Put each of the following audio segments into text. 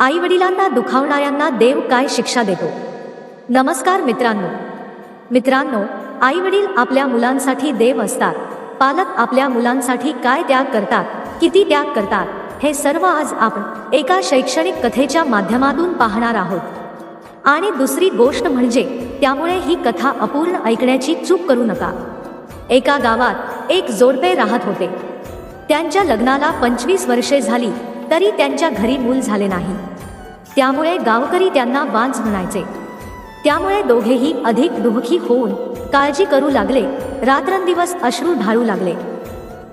आई वडिलांना दुखावणाऱ्यांना देव काय शिक्षा देतो? नमस्कार मित्रांनो. मित्रांनो आई वडील आपल्या मुलांसाठी देव असतात. पालक आपल्या मुलांसाठी काय त्याग करतात किती त्याग करतात हे सर्व आज आपण एका शैक्षणिक कथेच्या माध्यमातून पाहणार आहोत. आणि दुसरी गोष्ट म्हणजे त्यामुळे ही कथा अपूर्ण ऐकण्याची चूक करू नका. एका गावात एक जोडपे राहत होते. त्यांच्या लग्नाला पंचवीस वर्षे झाली तरी त्यांच्या घरी मूल झाले नाही. त्यामुळे गावकरी त्यांना वांज म्हणायचे. त्यामुळे दोघेही अधिक दुःखी होऊन काळजी करू लागले. रात्रंदिवस अश्रू ढाळू लागले.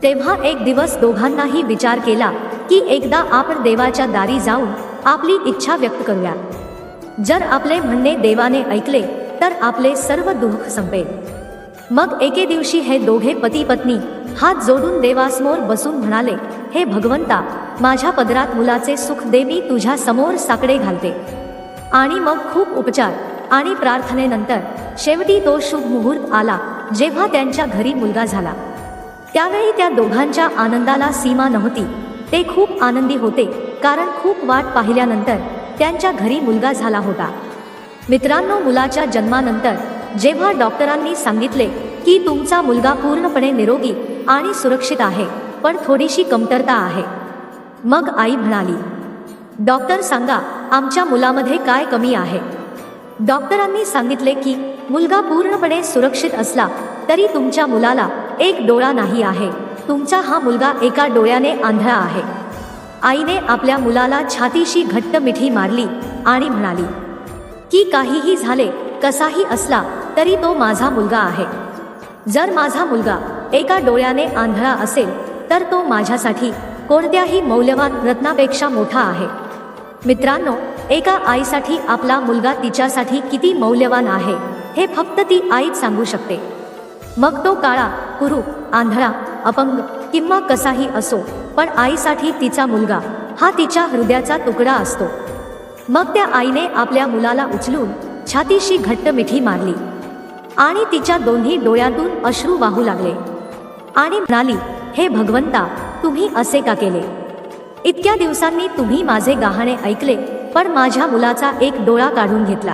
तेव्हा एक दिवस दोघांनाही विचार केला की एकदा आपण देवाच्या दारी जाऊन आपली इच्छा व्यक्त करूया. जर आपले म्हणणे देवाने ऐकले तर आपले सर्व दुःख संपेल. मग एके दिवशी हे दोघे पती पत्नी हात जोडून देवासमोर बसून म्हणाले हे भगवंता माझ्या पदरात मुलाचे सुख दे मी तुझ्या समोर साकडे घालते. आणि मग खूप उपचार आणि प्रार्थनेनंतर शेवटी तो शुभ मुहूर्त आला जेव्हा त्यांच्या घरी मुलगा झाला. त्यावेळी त्या दोघांच्या आनंदाला सीमा नव्हती. ते खूप आनंदी होते कारण खूप वाट पाहिल्यानंतर त्यांच्या घरी मुलगा झाला होता. मित्रांनो मुलाच्या जन्मानंतर जेव्हा डॉक्टरांनी सांगितले की तुमचा मुलगा पूर्णपणे निरोगी आणि सुरक्षित आहे पण थोडीशी कमतरता आहे. मग आई म्हणाली डॉक्टर सांगा आमच्या मुलामध्ये काय कमी आहे? डॉक्टरांनी सांगितले की मुलगा पूर्णपणे सुरक्षित असला तरी तुमच्या मुलाला एक डोळा नाही आहे. तुमचा हा मुलगा एका डोळ्याने आंधळा आहे. आईने आपल्या मुलाला छातीशी घट्ट मिठी मारली आणि म्हणाली की काहीही झाले कसाही असला तरी तो माझा मुलगा आहे. जर माझा मुलगा एका डोळ्याने आंधळा असेल तर तो माझ्यासाठी कोणत्याही मौल्यवान रत्नापेक्षा मोठा आहे. मित्रांनो एका आईसाठी आपला मुलगा तिच्यासाठी किती मौल्यवान आहे हे फक्त ती आईच सांगू शकते. मग तो काळा कुरू आंधळा अपंग किंवा कसाही असो पण आईसाठी तिचा मुलगा हा तिच्या हृदयाचा तुकडा असतो. मग त्या आईने आपल्या मुलाला उचलून छातीशी घट्ट मिठी मारली आणि तिच्या दोन्ही डोळ्यातून अश्रू वाहू लागले. आणि म्हणाली हे भगवंता तुम्ही असे का केले? इतक्या दिवसांनी तुम्ही माझे गाहाणे ऐकले पण माझ्या मुलाचा एक डोळा काढून घेतला.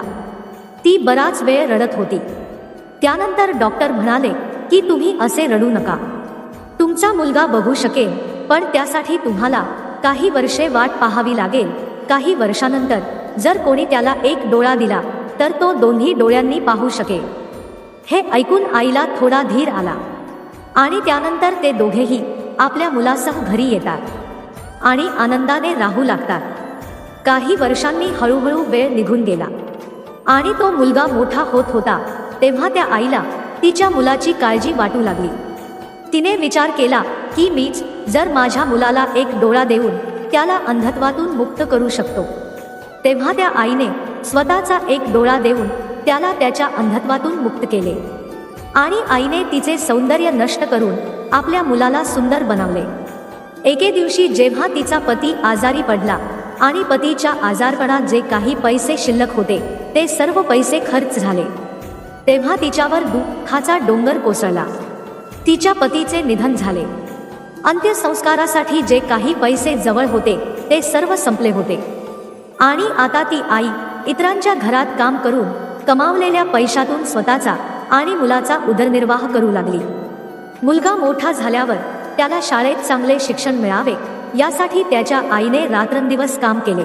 ती बराच वेळ रडत होती. त्यानंतर डॉक्टर म्हणाले की तुम्ही असे रडू नका. तुमचा मुलगा बघू शकेल पण त्यासाठी तुम्हाला काही वर्षे वाट पाहावी लागेल. काही वर्षानंतर जर कोणी त्याला एक डोळा दिला तर तो दोन्ही डोळ्यांनी पाहू शकेल. हे ऐकून आईला थोडा धीर आला. आणि त्यानंतर ते दोघेही आपल्या मुलासह घरी येतात आणि आनंदाने राहू लागतात. काही वर्षांनी हळूहळू वेळ निघून गेला आणि तो मुलगा मोठा होत होता तेव्हा त्या आईला तिच्या मुलाची काळजी वाटू लागली. तिने विचार केला की मीच जर माझ्या मुलाला एक डोळा देऊन त्याला अंधत्वातून मुक्त करू शकतो. तेव्हा त्या आईने स्वतःचा एक डोळा देऊन त्याला त्याच्या अंधत्वातून मुक्त केले. आणि आईने तिचे सौंदर्य नष्ट करून आपल्या मुलाला सुंदर बनवले. एके दिवशी जेव्हा तिचा पती आजारी पडला आणि पतीच्या आजारपणात जे काही पैसे शिल्लक होते ते सर्व पैसे खर्च झाले. तेव्हा तिच्यावर दुःखाचा डोंगर कोसळला. तिच्या पतीचे निधन झाले. अंत्यसंस्कारासाठी जे काही पैसे जवळ होते ते सर्व संपले होते. आणि आता ती आई इतरांच्या घरात काम करून कमावलेल्या पैशातून स्वतःचा आणि मुलाचा उदरनिर्वाह करू लागली. मुलगा मोठा झाल्यावर त्याला शाळेत चांगले शिक्षण मिळावे यासाठी त्याच्या आईने रात्रंदिवस काम केले.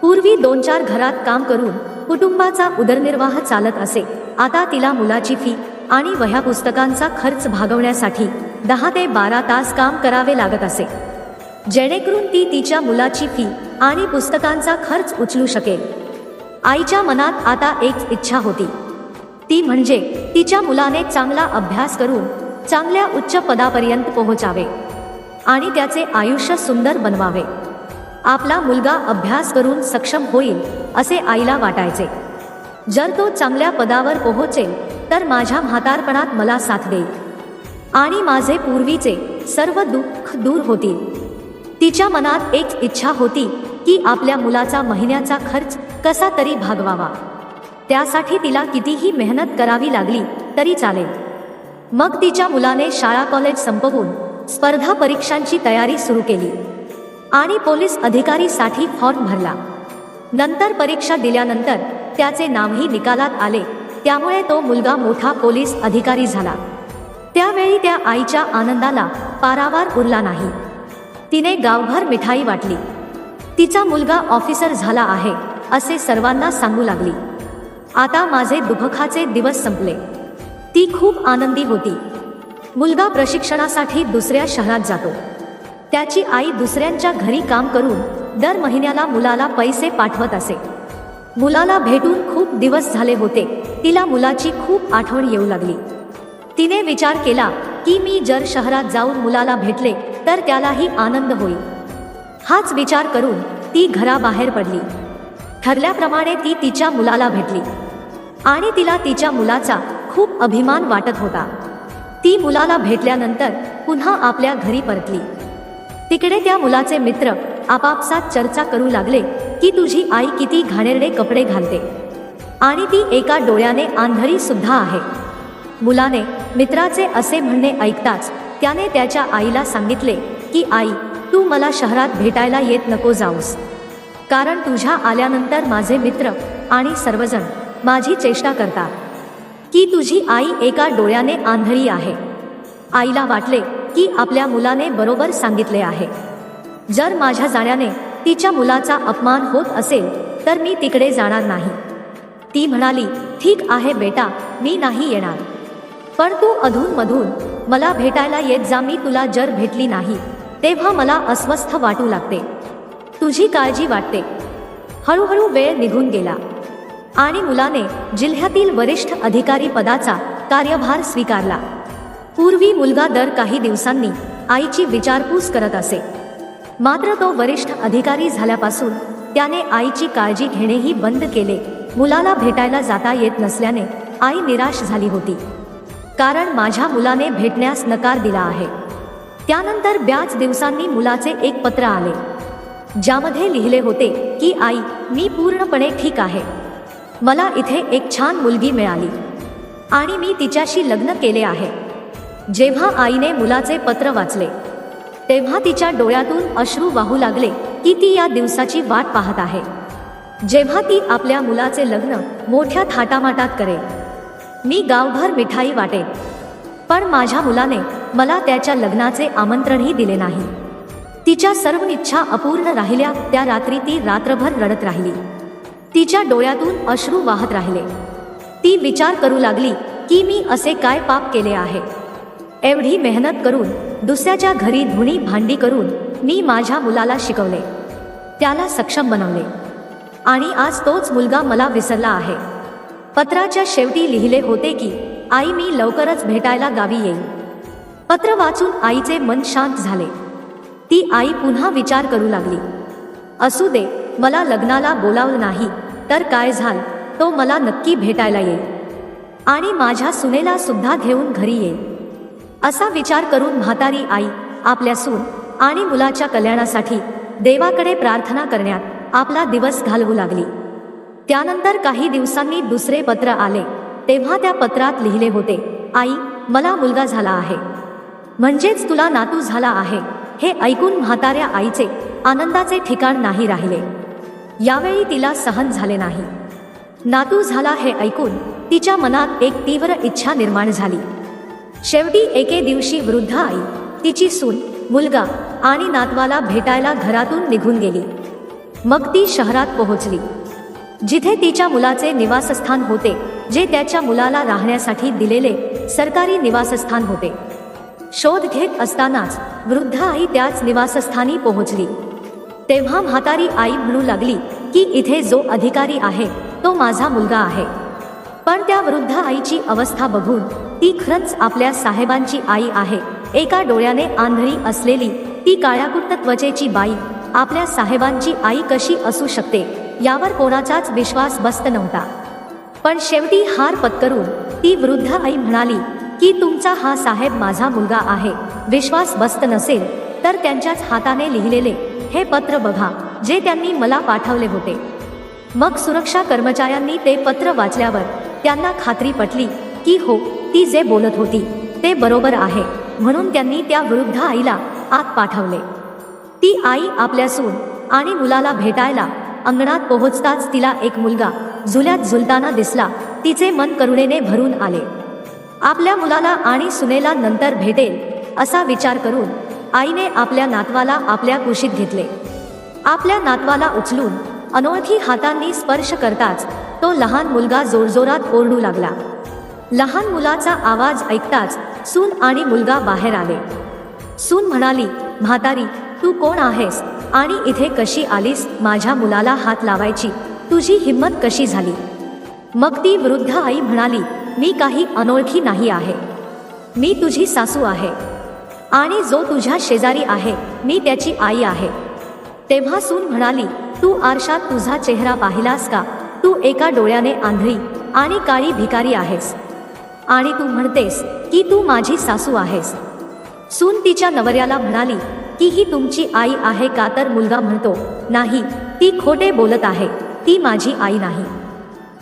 पूर्वी दोन चार घरात काम करून कुटुंबाचा उदरनिर्वाह चालत असे. आता तिला मुलाची फी आणि वह्या पुस्तकांचा खर्च भागवण्यासाठी दहा ते बारा तास काम करावे लागत असे. जेणेकरून ती तिच्या मुलाची फी आणि पुस्तकांचा खर्च उचलू शकेल. आईच्या मनात आता एक इच्छा होती. ती म्हणजे तिच्या मुलाने चांगला अभ्यास करून चांगल्या उच्च पदापर्यंत पोहोचावे आणि त्याचे आयुष्य सुंदर बनवावे. आपला मुलगा अभ्यास करून सक्षम होईल असे आईला वाटायचे. जर तो चांगल्या पदावर पोहोचेल तर माझ्या म्हातारपणात मला साथ देईल आणि माझे पूर्वीचे सर्व दुःख दूर होतील. तिच्या मनात एक इच्छा होती की आपल्या मुलाचा महिन्याचा खर्च कसा तरी भागवावा. त्यासाठी तिला कितीही मेहनत करावी लागली तरी चालेल. मग तिच्या मुलाने शाळा कॉलेज संपवून स्पर्धा परीक्षांची तयारी सुरू केली. आणि पोलीस अधिकारीसाठी फॉर्म भरला. नंतर परीक्षा दिल्यानंतर त्याचे नावही निकालात आले त्यामुळे तो मुलगा मोठा पोलीस अधिकारी झाला. त्यावेळी त्या आईच्या आनंदाला पारावार उरला नाही. तिने गावभर मिठाई वाटली. तिचा मुलगा ऑफिसर झाला आहे असे सर्वांना सांगू लागली. आता माझे दुभखाचे दिवस संपले. ती खूप आनंदी होती. मुलगा प्रशिक्षणासाठी दुसऱ्या शहरात जातो. त्याची आई दुसऱ्यांच्या घरी काम करून दर महिन्याला मुलाला पैसे पाठवत असे. मुलाला भेटून खूप दिवस झाले होते. तिला मुलाची खूप आठवण येऊ लागली. तिने विचार केला की मी जर शहरात जाऊन मुलाला भेटले तर त्यालाही आनंद होईल. हाच विचार करून ती घराबाहेर पडली. ठरल्याप्रमाणे ती तिच्या मुलाला भेटली. आणि तिला तिच्या मुलाचा खूप अभिमान वाटत होता. ती मुलाला भेटल्यानंतर पुन्हा आपल्या घरी परतली. तिकडे त्या मुलाचे मित्र आपापसात चर्चा करू लागले की तुझी आई किती घाणेरडे कपडे घालते. आणि ती एका डोळ्याने आंधळी सुद्धा आहे. मुलाने मित्राचे असे म्हणणे ऐकताच त्याने त्याच्या आईला सांगितले की आई तू मला शहरात भेटायला येत नको जाऊस. कारण तुझ्या आल्यानंतर माझे मित्र आणि सर्वजण माझी चेष्टा करतात की तुझी आई एका डोळ्याने आंधळी आहे. आईला वाटले की आपल्या मुलाने बरोबर सांगितले आहे. जर माझ्या जाण्याने तिच्या मुलाचा अपमान होत असेल तर मी तिकडे जाणार नाही. ती म्हणाली ठीक आहे बेटा मी नाही येणार. पण तू अधूनमधून मला भेटायला येत जा मी तुला जर भेटली नाही तेव्हा मला अस्वस्थ वाटू लागते. तुझी काळजी वाटते. हळूहळू वेळ निघून गेला. आणि मुलाने जिल्ह्यातील वरिष्ठ अधिकारी पदाचा कार्यभार स्वीकारला. पूर्वी मुलगा दर काही दिवसांनी आईची विचारपूस करत असे. मात्र तो वरिष्ठ अधिकारी झाल्यापासून त्याने आईची काळजी घेणेही बंद केले. मुलाला भेटायला जाता येत नसल्याने आई निराश झाली होती. कारण माझ्या मुलाने भेटण्यास नकार दिला आहे. त्यानंतर ब्याच दिवसांनी मुलाचे एक पत्र आले. ज्यामध्ये लिहिले होते की आई मी पूर्णपणे ठीक आहे. मला इथे एक छान मुलगी मिळाली. आणि मी तिच्याशी लग्न केले आहे. जेव्हा आईने मुलाचे पत्र वाचले तेव्हा तिच्या डोळ्यातून अश्रू वाहू लागले की ती या दिवसाची वाट पाहत आहे. जेव्हा ती आपल्या मुलाचे लग्न मोठ्या थाटामाटात करेल मी गावभर मिठाई वाटेन. पण माझ्या मुलाने मला त्याच्या लग्नाचे आमंत्रणही दिले नाही. तिच्या सर्व इच्छा अपूर्ण राहिल्या त्या रात्री ती रात्रभर रडत राहिली. तिच्या डोळ्यातून अश्रू वाहत राहिले. ती विचार करू लागली की मी असे काय पाप केले आहे. एवढी मेहनत करून दुसऱ्याच्या घरी धुणी भांडी करून मी माझ्या मुलाला शिकवले. त्याला सक्षम बनवले. आणि आज तोच मुलगा मला विसरला आहे. पत्राच्या शेवटी लिहिले होते की आई मी लवकरच भेटायला गावी येईल पत्र वाचून आईचे मन शांत झाले. ती आई पुन्हा विचार करू लागली. असू दे मला लग्नाला बोलावलं नाही. तर काय झाल? तो मला नक्की भेटायला येईल. आणि माझ्या सुनेला सुद्धा घेऊन घरी येईल. असा विचार करून म्हातारी आई आपल्या सून आणि मुलाच्या कल्याणासाठी देवाकडे प्रार्थना करण्यात आपला दिवस घालवू लागली. त्यानंतर काही दिवसांनी दुसरे पत्र आले. तेव्हा त्या पत्रात लिहिले होते आई मला मुलगा झाला आहे. म्हणजेच तुला नातू झाला आहे. हे ऐकून म्हाताऱ्या आईचे आनंदाचे ठिकाण नाही राहिले. यावेळी तिला सहन झाले नाही. नातू झाला हे ऐकून तिच्या मनात एक तीव्र इच्छा निर्माण झाली. शेवटी एके दिवशी वृद्ध आई तिची सून मुलगा आणि नातवाला भेटायला घरातून निघून गेली. मग ती शहरात पोहोचली. जिथे तिच्या मुलाचे निवासस्थान होते जे त्याच्या मुलाला राहण्यासाठी दिलेले सरकारी निवासस्थान होते. शोध घेत असतानाच वृद्ध आई त्याच निवासस्थानी पोहोचली. तेव्हा म्हातारी आई म्हणू लागली की इथे जो अधिकारी आहे तो माझा मुलगा आहे. पण त्या वृद्ध आईची अवस्था बघून ती खरंच आपल्या साहेबांची आई आहे. एका डोळ्याने आंधळी असलेली ती काळ्याकुट्ट त्वचेची बाई आपल्या साहेबांची आई कशी असू शकते यावर कोणाचाच विश्वास बसत नव्हता. पण शेवटी हार पत्करून ती वृद्ध आई म्हणाली की तुमचा हा साहेब माझा मुलगा आहे. विश्वास बसत नसेल तर त्यांच्याच हाताने लिहिलेले हे पत्र बघा जे त्यांनी मला पाठवले होते. मग सुरक्षा कर्मचाऱ्यांनी ते पत्र वाचल्यावर त्यांना खात्री पटली की हो ती जे बोलत होती ते बरोबर आहे म्हणून त्यांनी त्या वृद्ध आईला आत पाठवले. ती आई आपल्या सून आणि मुलाला भेटायला अंगणात पोहोचताच तिला एक मुलगा झुल्यात झुलताना दिसला तिचे मन करुणेने भरून आले. आपल्या मुलाला आणि सुनेला नंतर भेटेल असा विचार करून आईने आपल्या नातवाला आपल्या कुशीत घेतले. आपल्या नातवाला उचलून अनोळखी हातांनी स्पर्श करताच तो लहान मुलगा जोरजोरात ओरडू लागला. लहान मुलाचा आवाज ऐकताच सून आणि मुलगा बाहेर आले. सून म्हणाली म्हातारी तू कोण आहेस? आणि इथे कशी आलीस? माझ्या मुलाला हात लावायची तुझी हिंमत कशी झाली? मग ती वृद्ध आई म्हणाली मी काही अनोळखी नाही आहे. मी तुझी सासू आहे. आणि जो तुझ्या शेजारी आहे मी त्याची आई आहे. तेव्हा सून म्हणाली तू आरशात तुझा चेहरा पाहिलास का? तू एका डोळ्याने आंधळी आणि काळी भिकारी आहेस. आणि तू म्हणतेस की तू माझी सासू आहेस. सून तिच्या नवऱ्याला म्हणाली की ही तुमची आई आहे का? तर मुलगा म्हणतो नाही ती खोटे बोलत आहे ती माझी आई नाही.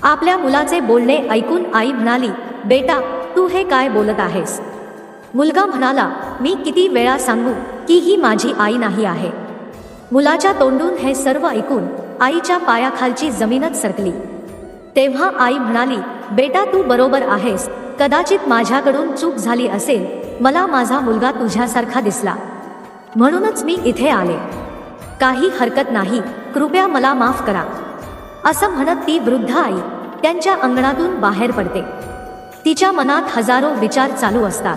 आपल्या मुलाचे बोलणे ऐकून आई म्हणाली बेटा तू हे काय बोलत आहेस? मुलगा म्हणाला मी किती वेळा सांगू की ही माझी आई नाही आहे. मुलाच्या तोंडून हे सर्व ऐकून आईच्या पायाखालची जमीनच सरकली. तेव्हा आई म्हणाली बेटा तू बरोबर आहेस. कदाचित माझ्याकडून चूक झाली असेल मला माझा मुलगा तुझ्यासारखा दिसला. म्हणूनच मी इथे आले. काही हरकत नाही कृपया मला माफ करा. असं म्हणत ती वृद्ध आई त्यांच्या अंगणातून बाहेर पडते. तिच्या मनात हजारो विचार चालू असतात.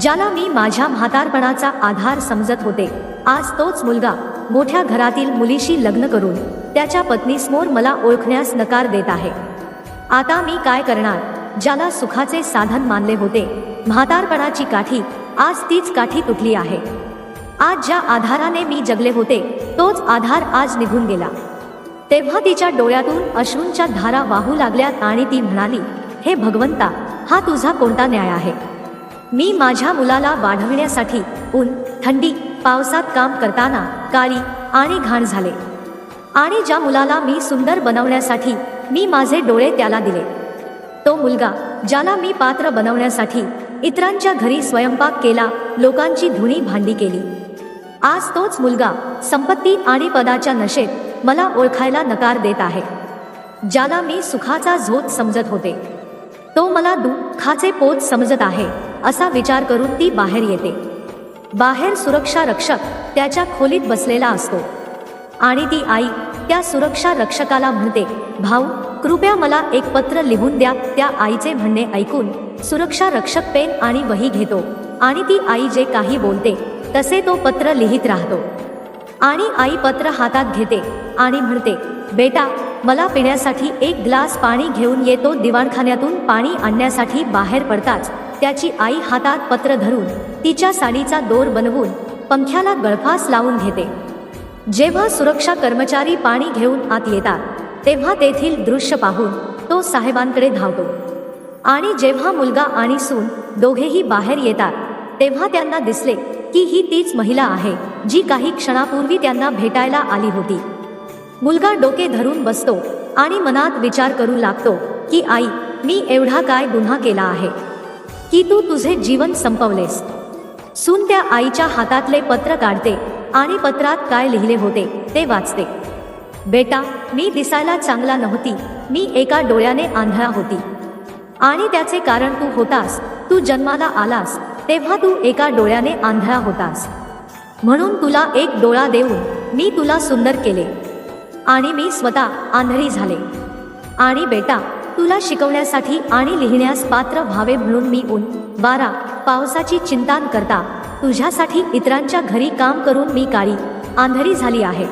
ज्याला मी माझ्या म्हातारपणाचा आधार समजत होते. आज तोच मुलगा मोठ्या घरातील मुलीशी लग्न करून त्याच्या पत्नीसमोर मला ओळखण्यास नकार देत आहे. आता मी काय करणार? ज्याला सुखाचे साधन मानले होते. म्हातारपणाची काठी आज तीच काठी तुटली आहे. आज ज्या आधाराने मी जगले होते तोच आधार आज निघून गेला. तेव्हा तिच्या डोळ्यातून अश्रूंच्या धारा वाहू लागल्यात आणि ती म्हणाली हे भगवंता हा तुझा कोणता न्याय आहे? मी माझ्या मुलाला वाढविण्यासाठी ऊन थंडी पावसात काम करताना काळी आणि घाण झाले. आणि ज्या मुलाला मी सुंदर बनवण्यासाठी मी माझे डोळे त्याला दिले. तो मुलगा ज्याला मी पात्र बनवण्यासाठी इतरांच्या घरी स्वयंपाक केला लोकांची धुणी भांडी केली. आज तोच मुलगा संपत्ती आणि पदाच्या नशेत मला ओळखायला नकार देत आहे. ज्याला मी सुखाचा झोत समजत होते. तो मला दुःखाचे पोत समजत आहे. असा विचार करून ती बाहेर येते. बाहेर सुरक्षा रक्षक त्याच्या खोलीत बसलेला असतो. आणि ती आई त्या सुरक्षा रक्षकाला म्हणते भाऊ कृपया मला एक पत्र लिहून द्या. त्या आईचे म्हणणे ऐकून सुरक्षा रक्षक पेन आणि वही घेतो आणि ती आई जे काही बोलते तसे तो पत्र लिहित राहतो. आणि आई पत्र हातात घेते आणि म्हणते बेटा मला पिण्यासाठी एक ग्लास पाणी घेऊन येतो दिवाणखान्यातून पाणी आणण्यासाठी बाहेर पडताच. त्याची आई हातात पत्र धरून तिच्या साडीचा दोर बनवून पंख्याला गळफास लावून घेते. जेव्हा सुरक्षा कर्मचारी पाणी घेऊन आत येतात तेव्हा तेथील दृश्य पाहून तो साहेबांकडे धावतो. आणि जेव्हा मुलगा आणि सून दोघेही बाहेर येतात तेव्हा त्यांना दिसले की ही तीच महिला आहे जी काही क्षणापूर्वी त्यांना भेटायला आली होती. मुलगा डोके धरून बसतो आणि मनात विचार करू लागतो की आई मी एवढा काय गुन्हा केला आहे? की तू तुझे जीवन संपवलेस. सून त्या आईच्या हातातले पत्र काढते आणि पत्रात काय लिहिले होते ते वाचते. बेटा मी दिसायला चांगला नव्हती. मी एका डोळ्याने आंधळा होती. आणि त्याचे कारण तू होतास. तू जन्माला आलास. तेव्हा तू एका डोळ्याने आंधळा होतास. म्हणून तुला एक डोळा देऊन मी तुला सुंदर केले. आणि मी स्वतः आंधळी झाले. आणि बेटा तुला शिकवण्यासाठी आणि लिहिण्यास पात्र व्हावे म्हणून मी ऊन वारा पावसाची चिंता करता. तुझ्यासाठी इतरांच्या घरी काम करून मी काळी आंधळी झाली आहे.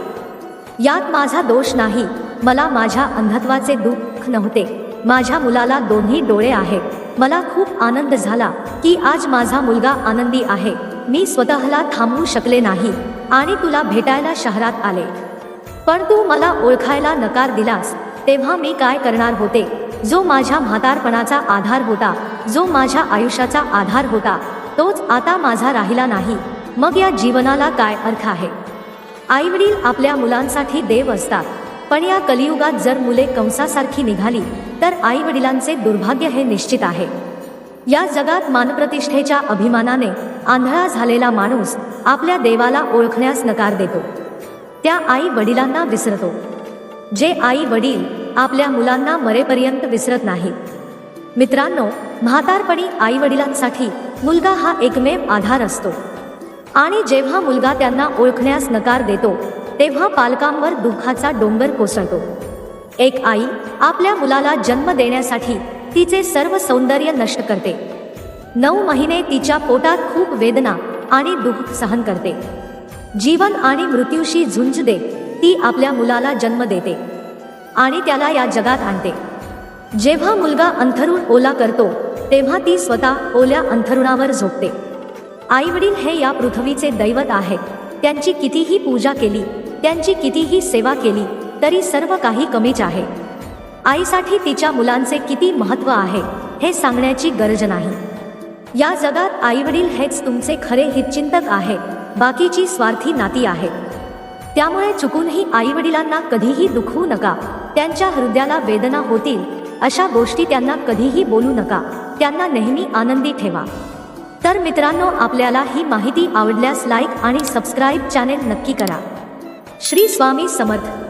यात माझा दोष नाही. मला माझ्या अंधत्वाचे दुःख नव्हते. माझ्या मुलाला दोन्ही डोळे आहेत. मला खूप आनंद झाला की आज माझा मुलगा आनंदी आहे. मी स्वतःला थांबवू शकले नाही आणि तुला भेटायला शहरात आले. पण तू मला ओळखायला नकार दिलास. तेव्हा मी काय करणार होते? जो माझ्या म्हातारपणाचा आधार होता जो माझ्या आयुष्याचा आधार होता तोच आता माझा राहिला नाही. मग या जीवनाला काय अर्थ आहे? आईवडील आपल्या मुलांसाठी देव असतात पण या कलियुगात जर मुले कंसासारखी निघाली तर आईवडिलांचे दुर्भाग्य हे निश्चित आहे. या जगात मानप्रतिष्ठेच्या अभिमानाने आंधळा झालेला माणूस आपल्या देवाला ओळखण्यास नकार देतो. त्या आई वडिलांना विसरतो. जे आई वडील आपल्या मुलांना मरेपर्यंत विसरत नाहीत मित्रांनो म्हातारपणी आई वडिलांसाठी मुलगा हा एकमेव आधार असतो. आणि जेव्हा मुलगा त्यांना ओळखण्यास नकार देतो तेव्हा पालकांवर दुःखाचा डोंगर कोसळतो. एक आई आपल्या मुलाला जन्म देण्यासाठी तिचे सर्व सौंदर्य नष्ट करते. नऊ महिने तिच्या पोटात खूप वेदना आणि दुःख सहन करते. जीवन आणि मृत्यूशी झुंज देत ती आपल्या मुलाला जन्म देते. आणि त्याला या जगात आणते. जेव्हा मुलगा अंथरुण ओला करतो तेव्हा ती स्वतः ओल्या अंथरुणावर झोपते. आईवडील हे या पृथ्वीचे दैवत आहेत. त्यांची कितीही पूजा केली त्यांची कितीही सेवा केली तरी सर्व काही कमीच आहे. आईसाठी तिच्या मुलांचे किती महत्त्व आहे हे सांगण्याची गरज नाही. या जगात आईवडील हेच तुमचे खरे हितचिंतक आहे बाकीची स्वार्थी नाती आहे त्यामुळे चुकूनही आईवडिलांना कधीही दुखवू नका. त्यांच्या हृदयाला वेदना होतील अशा गोष्टी त्यांना कधीही बोलू नका. त्यांना नेहमी आनंदी ठेवा. तर मित्रांनो आपल्याला ही माहिती आवडल्यास लाईक आणि सबस्क्राईब चॅनेल नक्की करा. श्री स्वामी समर्थ.